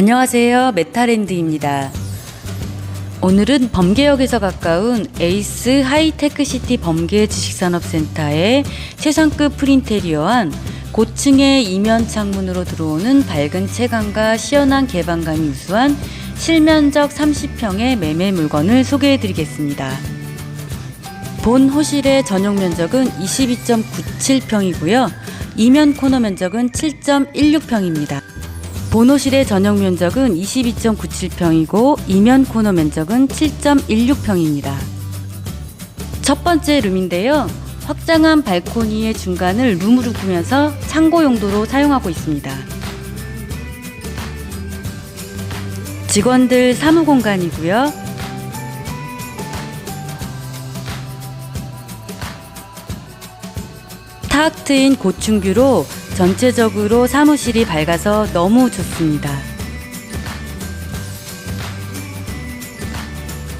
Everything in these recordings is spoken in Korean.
안녕하세요. 메타랜드입니다. 오늘은 범계역에서 가까운 에이스 하이테크시티 범계 지식산업센터의 최상급 프린테리어한 고층의 이면 창문으로 들어오는 밝은 채광과 시원한 개방감이 우수한 실면적 30평의 매매 물건을 소개해 드리겠습니다. 본 호실의 전용 면적은 22.97평이고요. 이면 코너 면적은 7.16평입니다. 본호실의 전용 면적은 22.97평이고 이면 코너 면적은 7.16평입니다. 첫 번째 룸인데요. 확장한 발코니의 중간을 룸으로 꾸면서 창고 용도로 사용하고 있습니다. 직원들 사무 공간이고요. 탁 트인 고층뷰로 전체적으로 사무실이 밝아서 너무 좋습니다.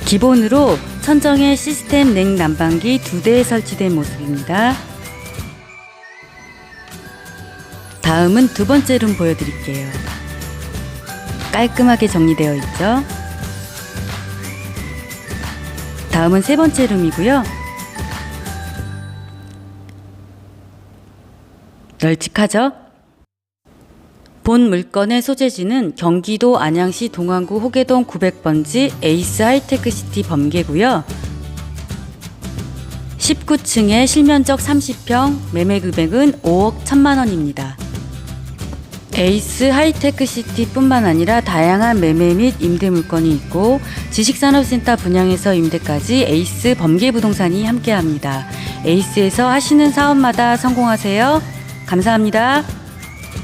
기본으로 천정에 시스템 냉난방기 두 대 설치된 모습입니다. 다음은 두 번째 룸 보여드릴게요. 깔끔하게 정리되어 있죠? 다음은 세 번째 룸이고요. 널찍하죠? 본 물건의 소재지는 경기도 안양시 동안구 호계동 900번지 에이스 하이테크시티 범계고요. 19층에 실면적 30평, 매매 금액은 5억 1천만 원입니다. 에이스 하이테크시티뿐만 아니라 다양한 매매 및 임대 물건이 있고 지식산업센터 분양에서 임대까지 에이스 범계 부동산이 함께합니다. 에이스에서 하시는 사업마다 성공하세요. 감사합니다.